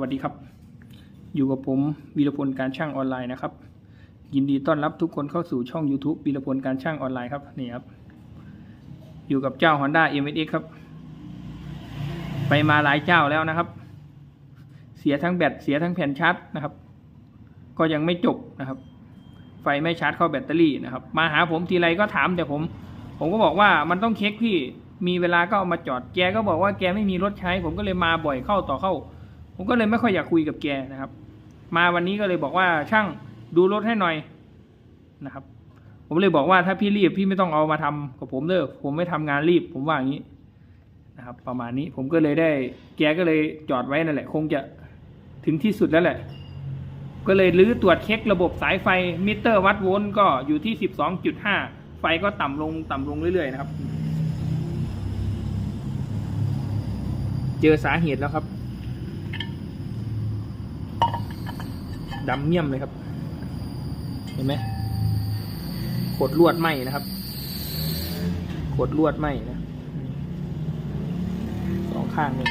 สวัสดีครับ อยู่กับผมวีรพลการช่างออนไลน์นะครับ ยินดีต้อนรับทุกคนเข้าสู่ช่อง YouTube วีรพลการช่างออนไลน์ครับนี่ครับ อยู่กับเจ้า Honda m s x ครับ ไปมาหลายเจ้าแล้วนะครับ เสียทั้งแบตเสียทั้งแผ่นชาร์จนะครับ ก็ยังไม่จบนะครับ ไฟไม่ชาร์จเข้าแบตเตอรี่นะครับ มาหาผมทีไรก็ถามแต่ผม ผมก็บอกว่ามันต้องเช็คพี่มีเวลาก็เอามาจอดแกก็บอกว่าแกไม่มีรถใช้ ผมก็เลยมาบ่อยเข้าต่อเข้า ผมก็เลยไม่ค่อยอยากคุยกับแกนะครับ มาวันนี้ก็เลยบอกว่าช่างดูรถให้หน่อยนะครับ ผมเลยบอกว่าถ้าพี่รีบพี่ไม่ต้องเอามาทำกับผมเด้อผมไม่ทำงานรีบ ผมว่าอย่างนี้นะครับ ประมาณนี้ผมก็เลยได้ แกก็เลยจอดไว้นั่นแหละ คงจะถึงที่สุดแล้วแหละ ก็เลยรื้อตรวจเช็คระบบสายไฟมิเตอร์วัดโวลต์ก็อยู่ที่สิบสองจุดห้าไฟก็ต่ำลงต่ำลงเรื่อยๆนะครับ เจอสาเหตุแล้วครับ ดำเมี่ยมเลยครับ เห็นไหมขดลวดไหมนะครับขดลวดไหมนะสองข้างเลย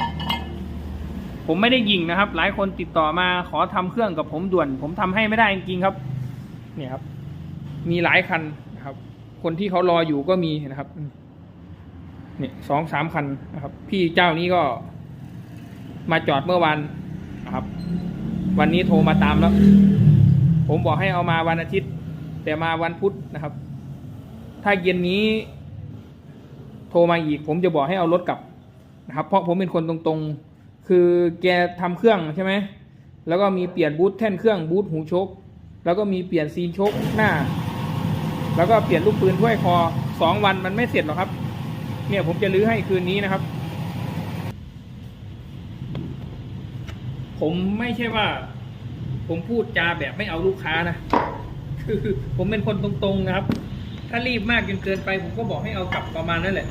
ผมไม่ได้ยิงนะครับ หลายคนติดต่อมาขอทำเครื่องกับผมด่วน ผมทำให้ไม่ได้จริงครับ เนี่ยครับ มีหลายคันนะครับ คนที่เขารออยู่ก็มีนะครับเนี่ยสองสามคันนะครับ พี่เจ้านี้ก็มาจอดเมื่อวันนะครับ วันนี้โทรมาตามแล้ว ผมบอกให้เอามาวันอาทิตย์ แต่มาวันพุธนะครับ ถ้าเย็นนี้ โทรมาอีก ผมจะบอกให้เอารถกลับนะครับ เพราะผมเป็นคนตรงๆ คือแกทำเครื่องใช่ไหมแล้วก็มีเปลี่ยนบูทแท่นเครื่องบูทหูชก แล้วก็มีเปลี่ยนซีนชกหน้า แล้วก็เปลี่ยนลูกปืนถ้วยคอสองวันมันไม่เสร็จหรอกครับ เนี่ยผมจะรื้อให้คืนนี้นะครับ ผมไม่ใช่ว่า ผมพูดจาแบบไม่เอาลูกค้านะคือผมเป็นคนตรงๆนะครับ ถ้ารีบมากจนเกินไป ผมก็บอกให้เอากลับประมาณนั้นแหละ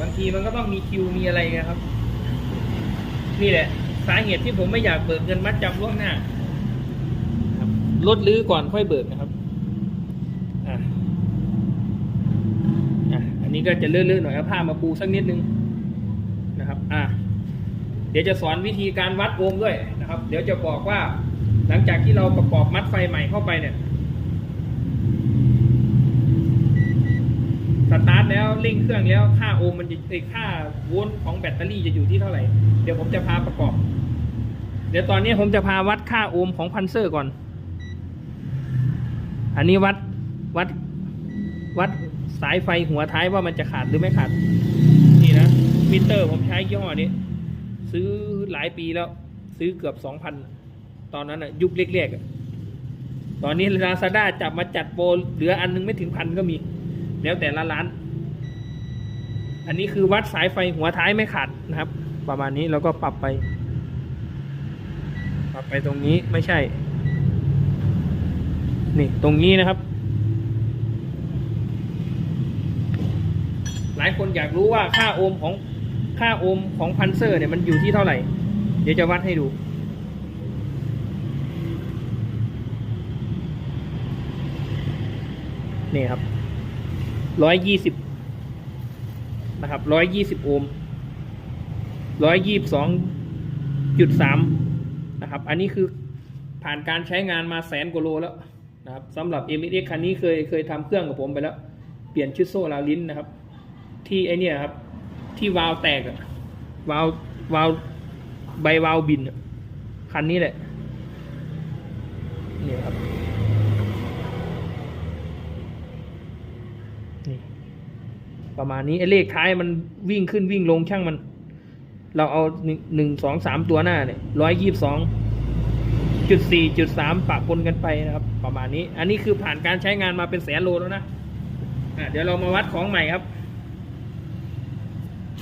บางทีมันก็ต้องมีคิวมีอะไรไงครับ นี่แหละ สาเหตุที่ผมไม่อยากเบิกเงินมัดจำล่วงหน้าครับลดลื้อก่อนค่อยเบิกนะครับอะอะอันนี้ก็จะเลื่อนๆหน่อยเอาผ้ามาปูสักนิดนึงนะครับ อะ เดี๋ยวจะสอนวิธีการวัดโอห์มด้วยนะครับ เดี๋ยวจะบอกว่าหลังจากที่เราประกอบมัดไฟใหม่เข้าไปเนี่ยสตาร์ทแล้วเร่งเครื่องแล้วค่าโอห์มมันจะค่าโวลต์ของแบตเตอรี่จะอยู่ที่เท่าไหร่เดี๋ยวผมจะพาประกอบ เดี๋ยวตอนนี้ผมจะพาวัดค่าโอห์มของพันเซอร์ก่อน อันนี้วัดวัดวัดสายไฟหัวท้ายว่ามันจะขาดหรือไม่ขาด นี่นะมิเตอร์ผมใช้ยี่ห้อนี้ ซื้อหลายปีแล้ว ซื้อเกือบสองพันตอนนั้นอะยุคเล็กๆตอนนี้ลาซาด้าจับมาจัดโปรเหลืออันนึงไม่ถึงพันก็มี แล้วแต่ละร้าน อันนี้คือวัดสายไฟหัวท้ายไม่ขาดนะครับ ประมาณนี้แล้วก็ปรับไป ปรับไปตรงนี้ไม่ใช่ นี่ตรงนี้นะครับหลายคนอยากรู้ว่าค่าโอห์มของ ค่าโอห์มของพันเซอร์เนี่ยมันอยู่ที่เท่าไหร่ เดี๋ยวจะวัดให้ดู นี่ครับร้อยยี่สิบนะครับร้อยยี่สิบโอห์มร้อยยี่สิบสองจุดสามนะครับ อันนี้คือผ่านการใช้งานมาแสนกว่าโลแล้วนะครับสำหรับ m x คันนี้เคยเคยทำเครื่องกับผมไปแล้ว เปลี่ยนชุดโซ่ราลิ้นนะครับ ที่ไอเนี่ยครับ ที่วาล์วแตกอะวาล์ววาล์วใบวาล์วบินอะคันนี้แหละนี่ครับนี่ประมาณนี้ไอ้เลขท้ายมันวิ่งขึ้นวิ่งลงช่างมัน เราเอาหนึ่งสองสามตัวหน้าเนี่ยร้อยยี่สิบสองจุดสี่จุดสามปะปนกันไปนะครับ ประมาณนี้ อันนี้คือผ่านการใช้งานมาเป็นแสนโลแล้วนะอะเดี๋ยวเรามาวัดของใหม่ครับ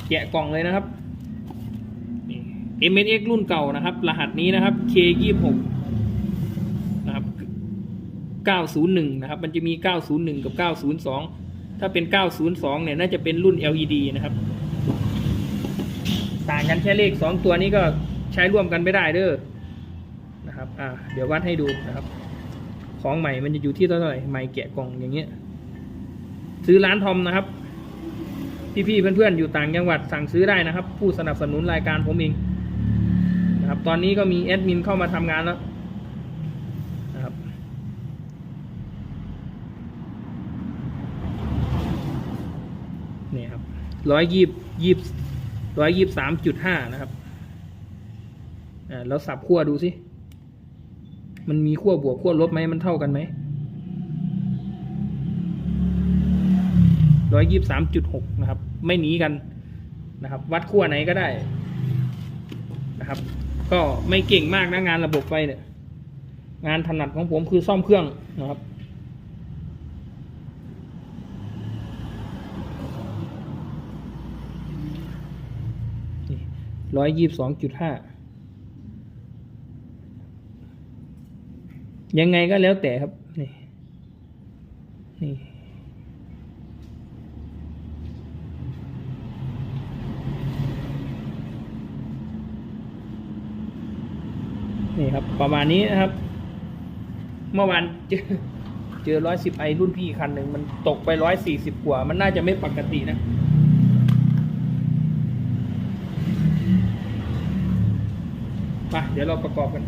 แกะกล่องเลยนะครับ MSX รุ่นเก่านะครับ รหัสนี้นะครับ K26 นะครับ 901 นะครับ มันจะมี 901 กับ 902 ถ้าเป็น 902 เนี่ย น่าจะเป็นรุ่น LED นะครับ ต่างกันแค่เลข 2 ตัวนี้ก็ใช้ร่วมกันไม่ได้เด้อ นะครับ อ่า เดี๋ยววัดให้ดูนะครับ ของใหม่มันจะอยู่ที่เท่าไหร่ ใหม่แกะกล่องอย่างเงี้ย ซื้อร้านทอมนะครับ พี่ๆเพื่อนๆอยู่ต่างจังหวัดสั่งซื้อได้นะครับ ผู้สนับสนุนรายการผมเองนะครับตอนนี้ก็มีแอดมินเข้ามาทำงานแล้วนะครับนี่ครับร้อยยี่ยี่ร้อยยี่สามจุดห้านะครับอ่าแล้วสับขั้วดูสิมันมีขั้วบวกขั้วลบไหมมันเท่ากันไหม ร้อยยี่สามจุดหกนะครับ ไม่หนีกันนะครับ วัดขั้วไหนก็ได้นะครับ ก็ไม่เก่งมากนะงานระบบไฟเนี่ย งานถนัดของผมคือซ่อมเครื่องนะครับร้อยยี่สิบสองจุดห้ายังไงก็แล้วแต่ครับ นี่ นี่ นี่ครับ ประมาณนี้นะครับ เมื่อวานเจอเจอร้อยสิบไอรุ่นพี่คันหนึ่งมันตกไปร้อยสี่สิบกว่า มันน่าจะไม่ปกตินะไปเดี๋ยวเราประกอบกัน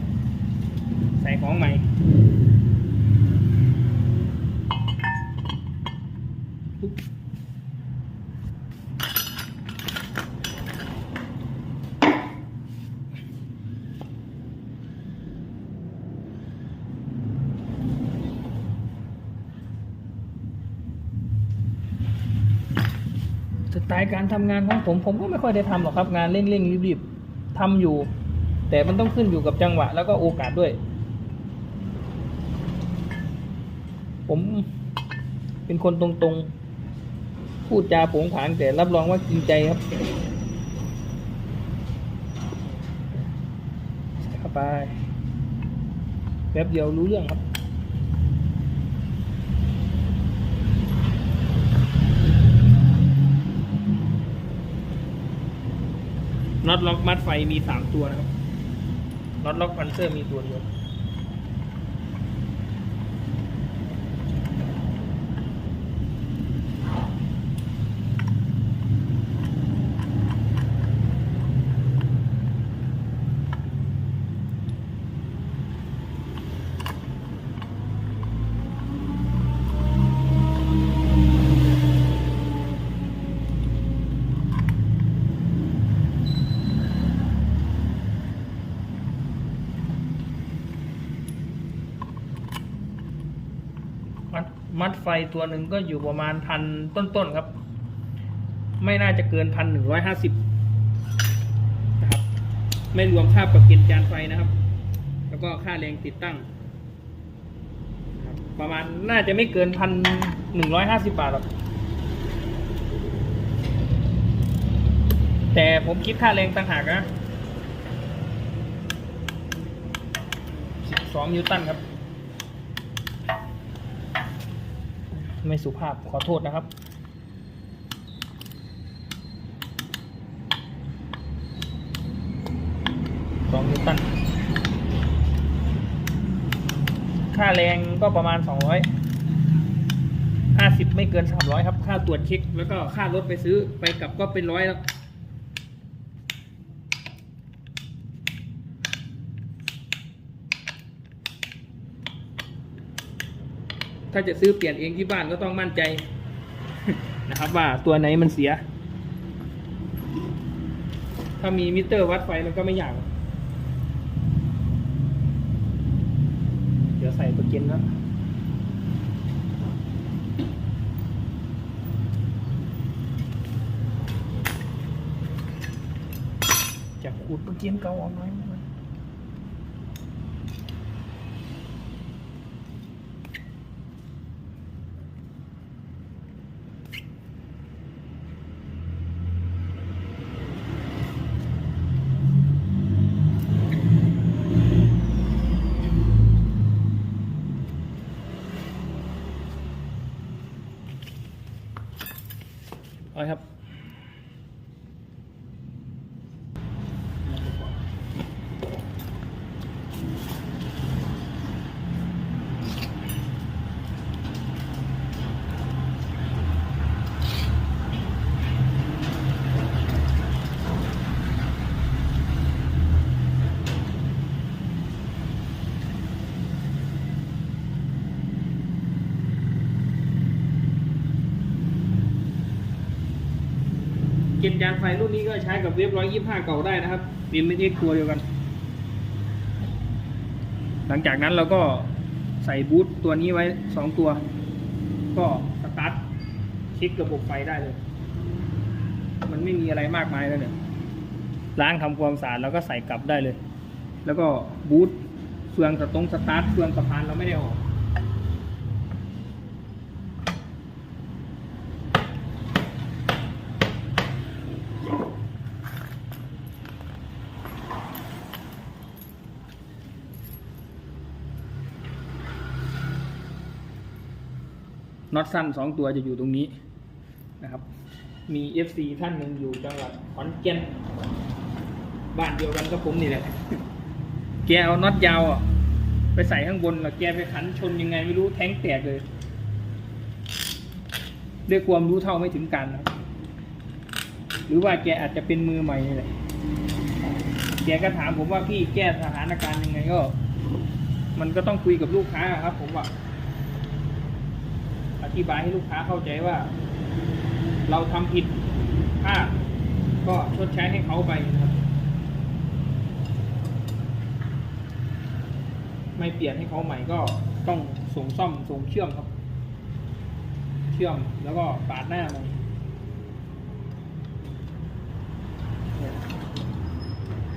ใส่ของใหม่ สไตล์การทำงานของผมผมก็ไม่ค่อยได้ทำหรอกครับงานเร่งๆรีบๆทำอยู่ แต่มันต้องขึ้นอยู่กับจังหวะ แล้วก็โอกาสด้วย ผมเป็นคนตรงๆ พูดจาผงผางแต่รับรองว่าจริงใจครับเข้าไปแป๊บเดียวรู้เรื่องครับ น็อตล็อกมัดไฟมีสามตัวนะครับน็อตล็อกพันเซอร์มีตัวเดียว มัดมัดไฟตัวหนึ่งก็อยู่ประมาณพันต้นๆครับ ไม่น่าจะเกินพันหนึ่งร้อยห้าสิบนะครับ ไม่รวมค่าประกินจานไฟนะครับ แล้วก็ค่าแรงติดตั้ง ประมาณน่าจะไม่เกินพันหนึ่งร้อยห้าสิบบาทหรอกแต่ผมคิดค่าแรงต่างหากนะสิบสองนิวตันครับ ไม่สุภาพขอโทษนะครับ สองนิวตัน ค่าแรงก็ประมาณสองร้อยห้าสิบไม่เกินสามร้อยครับ ค่าตรวจเช็ค แล้วก็ค่ารถไปซื้อไปกลับก็เป็นร้อยแล้ว ถ้าจะซื้อเปลี่ยนเองที่บ้านก็ต้องมั่นใจนะครับว่าตัวไหนมันเสีย ถ้ามีมิเตอร์วัดไฟมันก็ไม่ยากเดี๋ยวใส่ตัวเกนแล้วจะขูดตัวเกนเก่าออกหน่อย ยานไฟรุ่นนี้ก็ใช้กับเวฟร้อยยี่ห้าเก่าได้นะครับเป็นไม่ใช่ตัวเดียวกัน หลังจากนั้นเราก็ใส่บูทตัวนี้ไว้สองตัว ก็สตาร์ทเช็คระบบไฟได้เลย มันไม่มีอะไรมากมายแล้วเนี่ยล้างทำความสะอาดแล้วก็ใส่กลับได้เลย แล้วก็บูทเฟืองสตรงสตาร์ทเฟืองสะพานเราไม่ได้ออก น็อตสั้นสองตัวจะอยู่ตรงนี้นะครับ มี FC ท่านหนึ่งอยู่จังหวัดขอนแก่นบ้านเดียวกันกับผมนี่แหละ แกเอาน็อตยาวอะไปใส่ข้างบนแล้วแกไปขันชนยังไงไม่รู้แท้งแตกเลยด้วยความรู้เท่าไม่ถึงการนะหรือว่าแกอาจจะเป็นมือใหม่นี่แหละแกก็ถามผมว่าพี่แก้สถานการณ์ยังไงก็ มันก็ต้องคุยกับลูกค้าครับ ผมว่า ธิบายให้ลูกค้าเข้าใจว่า เราทำผิดพลาดก็ชดใช้ให้เขาไปนะครับ ไม่เปลี่ยนให้เขาใหม่ก็ต้องส่งซ่อมส่งเชื่อมครับ เชื่อมแล้วก็ปาดหน้าม่เนี่ย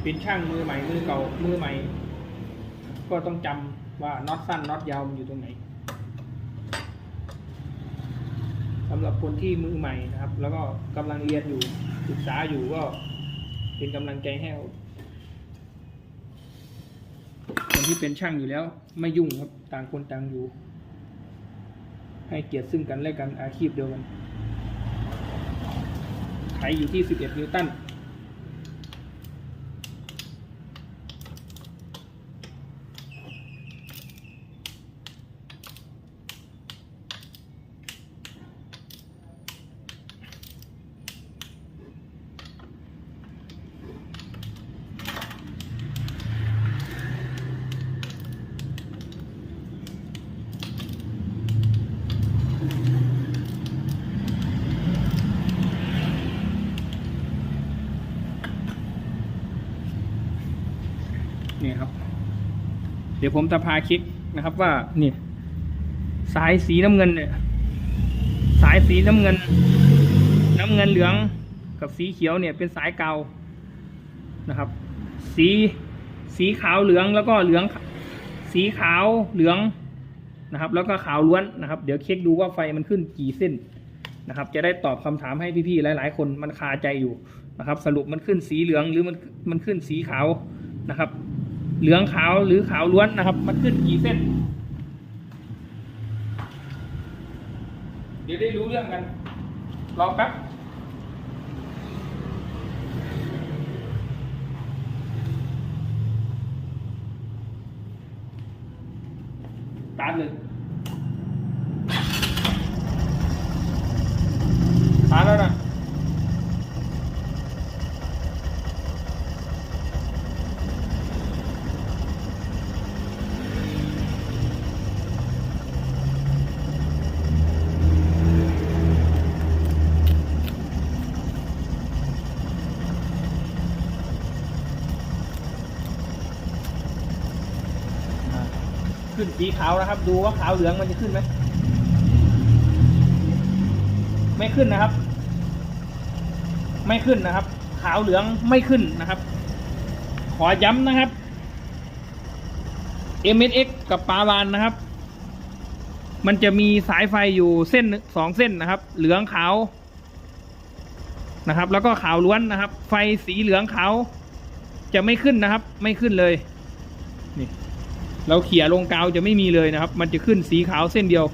เป็นช่างมือใหม่มือเก่ามือใหม่ ก็ต้องจำว่าน็อตสั้นน็อตยาวมันอยู่ตรงไหน สำหรับคนที่มือใหม่นะครับ แล้วก็กำลังเรียนอยู่ศึกษาอยู่ก็เป็นกำลังใจให้คนที่เป็นช่างอยู่แล้ว ไม่ยุ่งครับต่างคนต่างอยู่ ให้เกียรติซึ่งกันและกันอาชีพเดียวกันไขอยู่ที่ 11 นิวตัน ยวผมจะพาคลิกนะครับว่านี่สายสีน้ำเงินเนี่ย สายสีน้ำเงิน น้ำเงินเหลืองกับสีเขียวเนี่ยเป็นสายเกานะครับ สีสีขาวเหลืองแล้วก็เหลือง สีขาวเหลืองนะครับ แล้วก็ขาวล้วนนะครับ เดี๋ยวเช็คดูว่าไฟมันขึ้นกี่เส้นนะครับ จะได้ตอบคำถามให้พี่ๆหลาย ๆ คนมันคาใจอยู่นะครับ สรุปมันขึ้นสีเหลืองหรือมันมันขึ้นสีขาวนะครับ เหลืองขาวหรือขาวล้วนนะครับ มันขึ้นกี่เส้น เดี๋ยวได้รู้เรื่องกันรอแป๊บตามเลยตามแล้วนะ ขึ้น สีขาวนะครับ ดูว่าขาวเหลืองมันจะขึ้นไหมไม่ขึ้นนะครับ ไม่ขึ้นนะครับ ขาวเหลืองไม่ขึ้นนะครับ ขอย้ำนะครับ MSX กับปาวานนะครับ มันจะมีสายไฟอยู่เส้นสองเส้นนะครับ เหลืองขาวนะครับ แล้วก็ขาวล้วนนะครับ ไฟสีเหลืองขาวจะไม่ขึ้นนะครับ ไม่ขึ้นเลยนี่ เราเขี่ยลงกาวจะไม่มีเลยนะครับ มันจะขึ้นสีขาวเส้นเดียว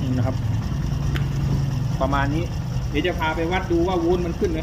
นี่นะครับ ประมาณนี้ เดี๋ยวจะพาไปวัดดูว่าวูนมันขึ้นไหม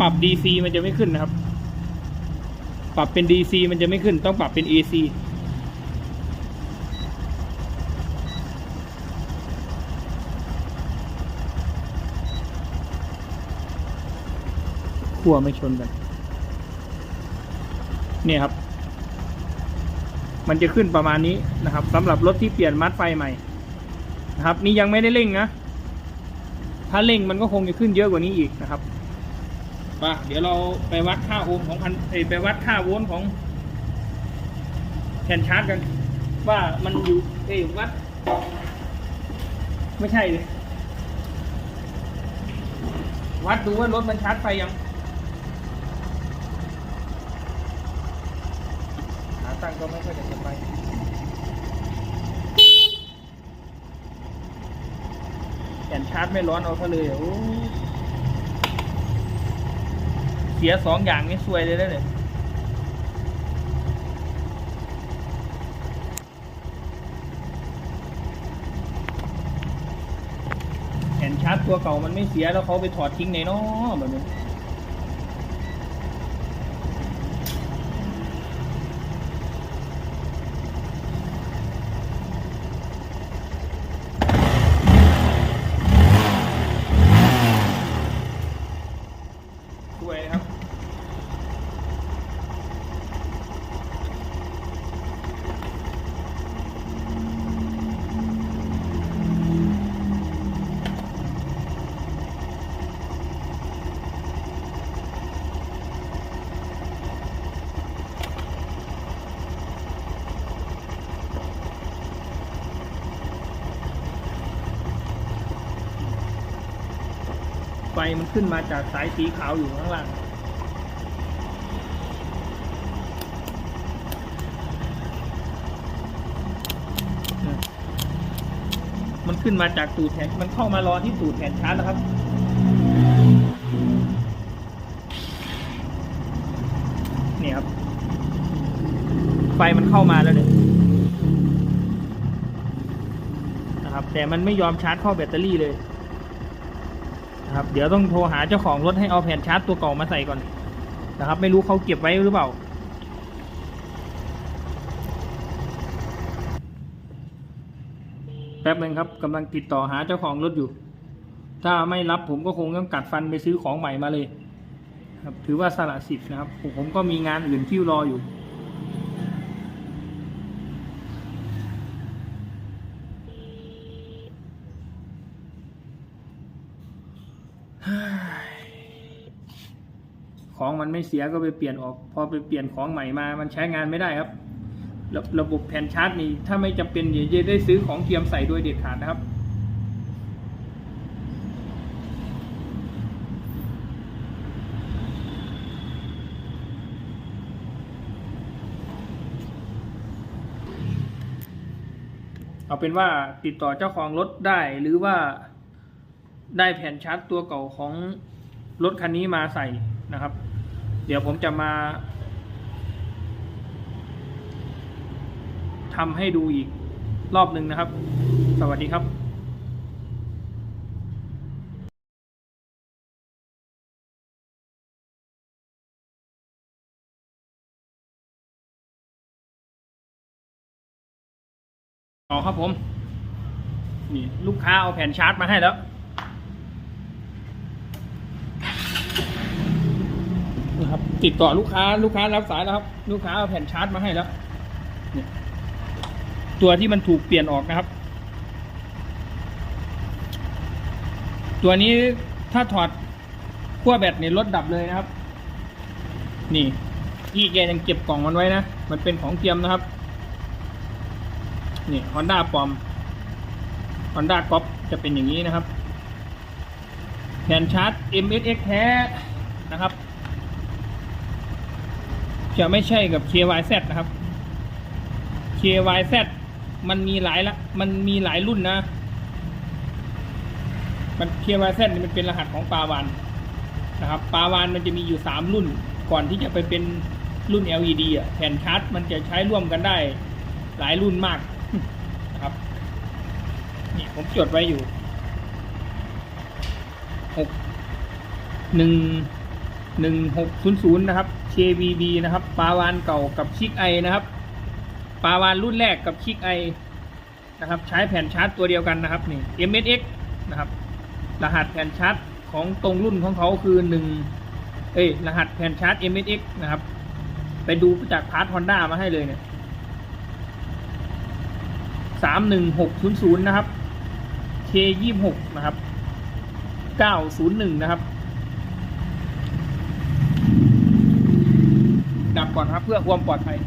ปรับ DC มันจะไม่ขึ้นนะครับ ปรับเป็น DC มันจะไม่ขึ้น ต้องปรับเป็น AC ขั้วไม่ชนกัน เนี่ยครับ มันจะขึ้นประมาณนี้นะครับสำหรับรถที่เปลี่ยนมัดไฟใหม่นะครับ นี่ยังไม่ได้เร่งนะ ถ้าเร่งมันก็คงจะขึ้นเยอะกว่านี้อีกนะครับ มาเดี๋ยวเราไปวัดค่าโอห์มของพันเอ้ยไปวัดค่าโวลต์ของแผ่นชาร์จกัน ว่ามันอยู่เอ้ยวัด ไม่ใช่เลยวัดดูว่ารถมันชาร์จไฟยังขาตั้งก็ไม่ค่อยจะสบายแผ่นชาร์จไม่ร้อนเอาซะเลยโอ้ เสียสองอย่างนี่ซวยเลยได้เลยแผ่นชาร์จตัวเก่ามันไม่เสียแล้วเขาไปถอดทิ้งในนอแบบนี้ ไฟมันขึ้นมาจากสายสีขาวอยู่ข้างล่างมันขึ้นมาจากตูดแทนมันเข้ามารอที่ตูดแทนชาร์จแล้วครับเนี่ยครับ ไฟมันเข้ามาแล้วเนี่ยนะครับ แต่มันไม่ยอมชาร์จเข้าแบตเตอรี่เลย นะครับ เดี๋ยวต้องโทรหาเจ้าของรถให้เอาแผ่นชาร์จตัวเก่ามาใส่ก่อนนะครับ ไม่รู้เขาเก็บไว้หรือเปล่า แป๊บหนึ่งครับกำลังติดต่อหาเจ้าของรถอยู่ ถ้าไม่รับผมก็คงต้องกัดฟันไปซื้อของใหม่มาเลย ครับ ถือว่าสละสิทธิ์นะครับ ผมก็มีงานอื่นที่รออยู่ มันไม่เสียก็ไปเปลี่ยนออก พอไปเปลี่ยนของใหม่มา มันใช้งานไม่ได้ครับ ระระบบแผ่นชาร์จนี่ถ้าไม่จำเป็นอย่าจะได้ซื้อของเทียมใส่โดยเด็ดขาดนะครับเอาเป็นว่าติดต่อเจ้าของรถได้หรือว่าได้แผ่นชาร์จตัวเก่าของรถคันนี้มาใส่นะครับ เดี๋ยวผมจะมาทำให้ดูอีกรอบหนึ่งนะครับ สวัสดีครับต่อครับผม นี่ลูกค้าเอาแผ่นชาร์จมาให้แล้ว นะครับ ติดต่อลูกค้าลูกค้ารับสายแล้วครับ ลูกค้าเอาแผ่นชาร์จมาให้แล้วนี่ตัวที่มันถูกเปลี่ยนออกนะครับ ตัวนี้ถ้าถอดขั้วแบตเนี่ยรถดับเลยนะครับ นี่พี่แกยังเก็บกล่องมันไว้นะ มันเป็นของเทียมนะครับ นี่ Honda ปอม Honda ก๊อปจะเป็นอย่างนี้นะครับ แผ่นชาร์จ MSX แท้นะครับ จะไม่ใช่กับ KYZ นะครับ KYZ มันมีหลายละมันมีหลายรุ่นนะ มัน KYZ นี่มันเป็นรหัสของปาวานนะครับปาวานมันจะมีอยู่สามรุ่น ก่อนที่จะไปเป็นรุ่น LED อะแผ่นชาร์จมันจะใช้ร่วมกันได้หลายรุ่นมากนะครับ นี่ผมจดไว้อยู่หกหนึ่งหนึ่งหกศูนย์ศูนย์นะครับ KBB นะครับปลาวานเก่ากับชิกไอนะครับปลาวานรุ่นแรกกับชิกไอนะครับใช้แผ่นชาร์จตัวเดียวกันนะครับนี่ MSX นะครับรหัสแผ่นชาร์จของตรงรุ่นของเขาคือหนึ่งเอ้ยรหัสแผ่นชาร์จ MSX นะครับ ไปดูจากพาร์ทฮอนด้ามาให้เลยเนี่ยสามหนึ่งหกศูนย์ศูนย์นะครับ K ยี่หกนะครับเก้าศูนย์หนึ่งนะครับ ก่อนครับ เพื่อความปลอดภัย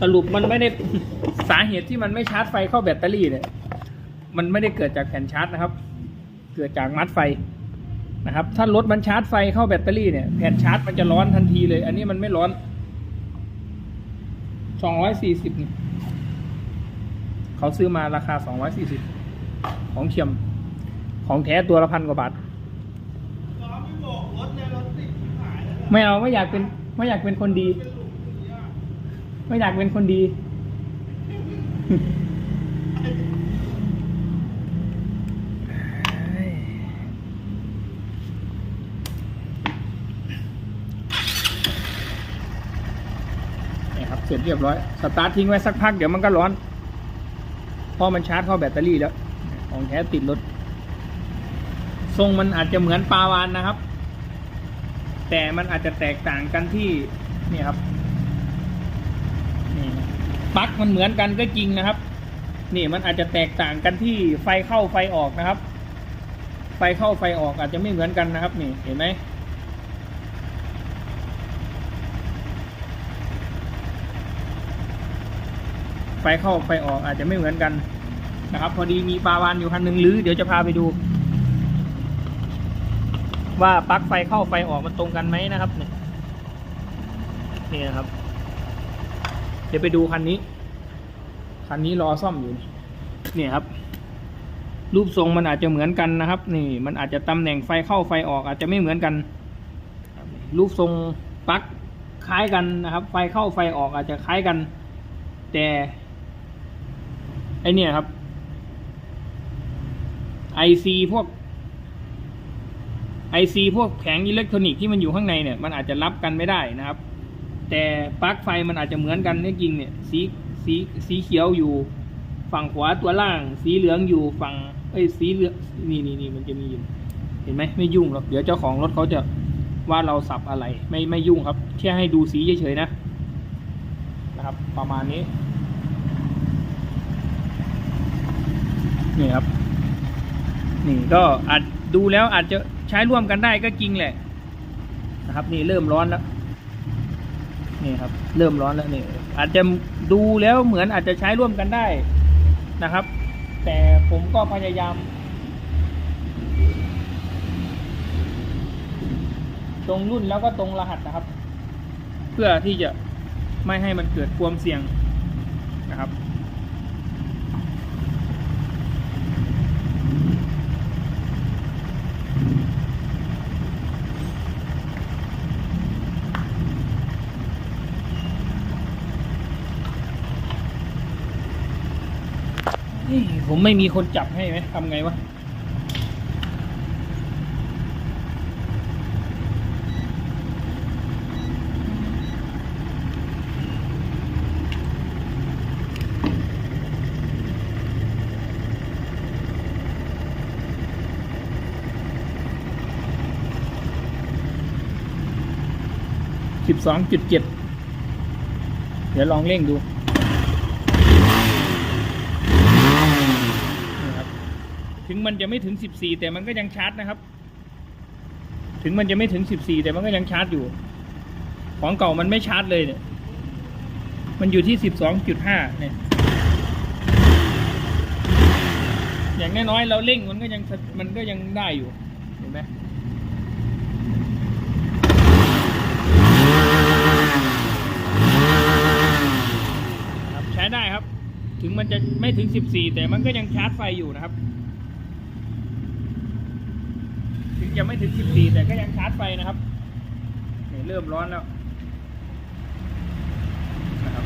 สรุปมันไม่ได้สาเหตุที่มันไม่ชาร์จไฟเข้าแบตเตอรี่เนี่ยมันไม่ได้เกิดจากแผ่นชาร์จนะครับ เกิดจากมัดไฟนะครับ ถ้ารถมันชาร์จไฟเข้าแบตเตอรี่เนี่ยแผ่นชาร์จมันจะร้อนทันทีเลย อันนี้มันไม่ร้อนสองร้อยสี่สิบเขาซื้อมาราคาสองร้อยสี่สิบของเทียม ของแท้ตัวละพันกว่าบาท ไม่เอาไม่อยากเป็นไม่อยากเป็นคนดี ไม่อยากเป็นคนดี นี่ครับ เสร็จเรียบร้อย สตาร์ททิ้งไว้สักพักเดี๋ยวมันก็ร้อนพราะมันชาร์จเข้าแบตเตอรี่แล้ว ของแท้ติดรถ ทรงมันอาจจะเหมือนปลาวานนะครับ แต่มันอาจจะแตกต่างกันที่นี่ครับนี่ปลั๊กมันเหมือนกันก็จริงนะครับ นี่มันอาจจะแตกต่างกันที่ไฟเข้าไฟออกนะครับ ไฟเข้าไฟออกอาจจะไม่เหมือนกันนะครับ นี่เห็นไหมไฟเข้าไฟออกอาจจะไม่เหมือนกันนะครับ พอดีมีปลาวานอยู่คันหนึ่งหรือเดี๋ยวจะพาไปดู ว่าปลั๊กไฟเข้าไฟออกมันตรงกันไหมนะครับเนี่ยนี่นะครับ เดี๋ยวไปดูคันนี้ คันนี้รอซ่อมอยู่นี่นี่ครับ รูปทรงมันอาจจะเหมือนกันนะครับ นี่ มันอาจจะตำแหน่งไฟเข้าไฟออกอาจจะไม่เหมือนกัน รูปทรงปลั๊กคล้ายกันนะครับ ไฟเข้าไฟออกอาจจะคล้ายกัน แต่ไอเนี่ยครับ IC พวก IC พวกแผงอิเล็กทรอนิกส์ที่มันอยู่ข้างในเนี่ยมันอาจจะรับกันไม่ได้นะครับ แต่ปลั๊กไฟมันอาจจะเหมือนกันนี่จริงเนี่ยสีสีสีเขียวอยู่ฝั่งขวาตัวล่าง สีเหลืองอยู่ฝั่งเอ้ยสีเหลืองนี่นี่นี่มันจะมีอยู่เห็นไหมไม่ยุ่งหรอกเดี๋ยวเจ้าของรถเขาจะว่าเราสับอะไร ไม่ไม่ยุ่งครับแค่ให้ดูสีเฉยๆนะนะครับ ประมาณนี้นี่ครับนี่ก็อาจดูแล้วอาจจะ ใช้ร่วมกันได้ก็จริงแหละนะครับ นี่เริ่มร้อนแล้วนี่ครับ เริ่มร้อนแล้วนี่อาจจะดูแล้วเหมือนอาจจะใช้ร่วมกันได้นะครับ แต่ผมก็พยายาม ตรงรุ่นแล้วก็ตรงรหัสนะครับ เพื่อที่จะไม่ให้มันเกิดความเสี่ยงนะครับ ผมไม่มีคนจับให้ไหมทำไงวะสิบสองจุดเจ็ดเดี๋ยวลองเร่งดู นี่ครับ ถึงมันจะไม่ถึงสิบสี่แต่มันก็ยังชาร์จนะครับ ถึงมันจะไม่ถึงสิบสี่แต่มันก็ยังชาร์จอยู่ ของเก่ามันไม่ชาร์จเลยเนี่ย มันอยู่ที่สิบสองจุดห้าเนี่ย อย่างน้อยๆเราเร่งมันก็ยังมันก็ยังได้อยู่ เห็นไหมครับใช้ได้ครับ ถึงมันจะไม่ถึง 14 แต่มันก็ยังชาร์จไฟอยู่นะครับ ถึงจะไม่ถึง 14 แต่ก็ยังชาร์จไฟนะครับเริ่มร้อนแล้วนะครับ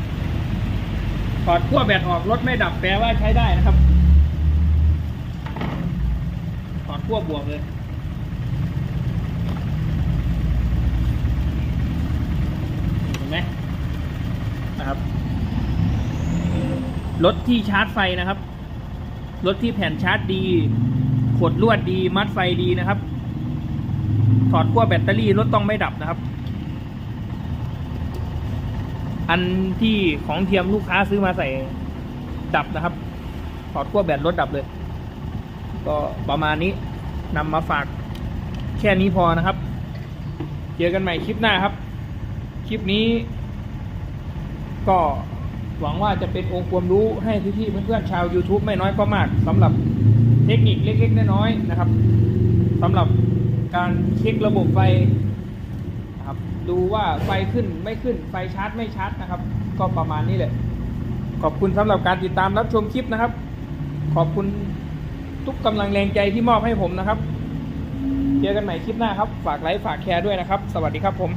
ถอดขั้วแบตออกรถไม่ดับแปลว่าใช้ได้นะครับถอดขั้วบวกเลยเห็นไหมนะครับรถที่ชาร์จไฟนะครับรถที่แผ่นชาร์จดี ขดลวดดี มัดไฟดีนะครับ ถอดขั้วแบตเตอรี่รถต้องไม่ดับนะครับ อันที่ของเทียมลูกค้าซื้อมาใส่ดับนะครับ ถอดขั้วแบตรถดับเลย ก็ประมาณนี้นำมาฝากแค่นี้พอนะครับ เจอกันใหม่คลิปหน้าครับ คลิปนี้ ก็หวังว่าจะเป็นองค์ความรู้ให้พี่ๆเพื่อนๆชาว YouTube ไม่น้อยก็มากสำหรับเทคนิคเล็กๆน้อยๆนะครับสำหรับ การเช็คระบบไฟนะครับดูว่าไฟขึ้นไม่ขึ้นไฟชาร์จไม่ชาร์จนะครับ ก็ประมาณนี้แหละ ขอบคุณสำหรับการติดตามรับชมคลิปนะครับ ขอบคุณทุกกำลังแรงใจที่มอบให้ผมนะครับ เจอกันใหม่คลิปหน้าครับ ฝากไลค์ฝากแชร์ด้วยนะครับ สวัสดีครับผม